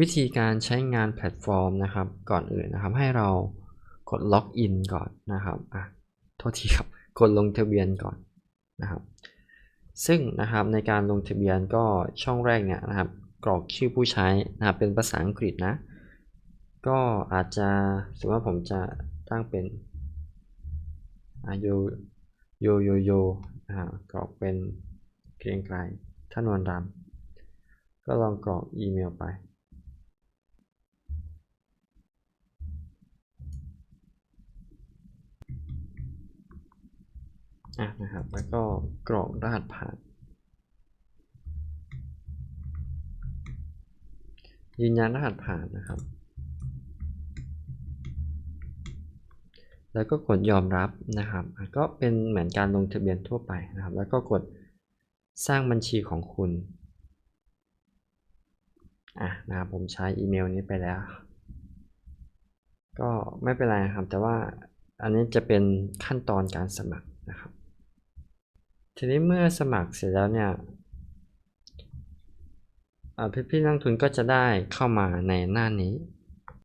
วิธีการใช้งานแพลตฟอร์มนะครับ ก่อนอื่นนะครับ ให้เรากดล็อกอินก่อนนะครับอะโทษทีครับกดลงทะเบียนก่อนนะครับ ซึ่งนะครับในการลงทะเบียนก็ช่องแรกเนี่ยนะครับ กรอกชื่อผู้ใช้นะครับเป็นภาษาอังกฤษนะ ก็อาจจะสมมติว่าผมจะตั้งเป็นอาโยโยโยโยกรอกเป็นเกรียงไกรท่านวันรำก็ลองกรอกอีเมลไป อะนะครับ แล้วก็กรอกรหัสผ่าน ยืนยันรหัสผ่านนะครับ แล้วก็กดยอมรับนะครับอะก็เป็นเหมือนการลงทะเบียนทั่วไปนะครับ แล้วก็กดสร้างบัญชีของคุณอะนะครับผมใช้อีเมลนี้ไปแล้ว ก็ไม่เป็นไรนะครับ แต่ว่าอันนี้จะเป็นขั้นตอนการสมัครนะครับ ทีนี้เมื่อสมัครเสร็จแล้วเนี่ยอ่พี่ๆนักทุนก็จะได้เข้ามาในหน้านี้